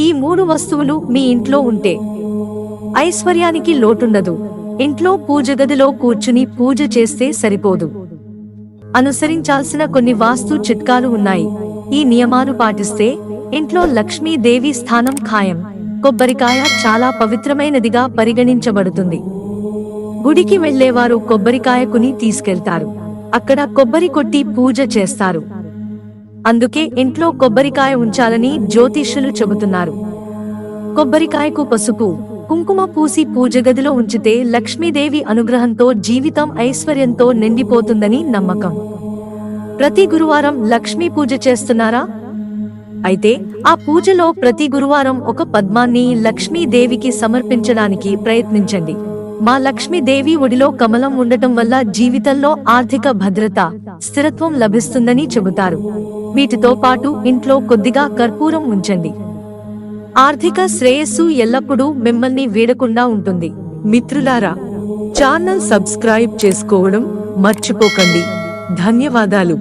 ఈ మూడు వస్తువులు మీ ఇంట్లో ఉంటే. ఐశ్వర్యానికి లోటుండదు. ఇంట్లో పూజ గదిలో కూర్చుని పూజ చేస్తే సరిపోదు. అనుసరించాల్సిన కొన్ని వాస్తు చిట్కాలు ఉన్నాయి. ఈ నియమాలు పాటిస్తే ఇంట్లో లక్ష్మీదేవి స్థానం ఖాయం. కొబ్బరికాయ చాలా పవిత్రమైనదిగా పరిగణించబడుతుంది. గుడికి వెళ్ళేవారు కొబ్బరికాయకుని తీసుకెళ్తారు. అక్కడ కొబ్బరి కొట్టి పూజ చేస్తారు. అందుకే ఇంట్లో కొబ్బరికాయ ఉంచాలని జ్యోతిష్యులు చెబుతున్నారు. కొబ్బరికాయకు పసుపు కుంకుమ పూసి పూజ గదిలో ఉంచితే లక్ష్మీదేవి అనుగ్రహంతో జీవితం ఐశ్వర్యంతో నిండిపోతుందని నమ్మకం. ప్రతి గురువారం లక్ష్మీ పూజ చేస్తున్నారా? అయితే ఆ పూజలో ప్రతి గురువారం ఒక పద్మాన్ని లక్ష్మీదేవికి సమర్పించడానికి ప్రయత్నించండి. మా లక్ష్మీదేవి ఒడిలో కమలం ఉండటం వల్ల జీవితంలో ఆర్థిక భద్రత స్థిరత్వం లభిస్తుందని చెబుతారు. వీటితో పాటు ఇంట్లో కొద్దిగా కర్పూరం ఉంచండి. ఆర్థిక శ్రేయస్సు ఎల్లప్పుడూ మిమ్మల్ని వీడకుండా ఉంటుంది. మిత్రులారా ఛానల్ సబ్స్క్రైబ్ చేసుకోవడం మర్చిపోకండి. ధన్యవాదాలు.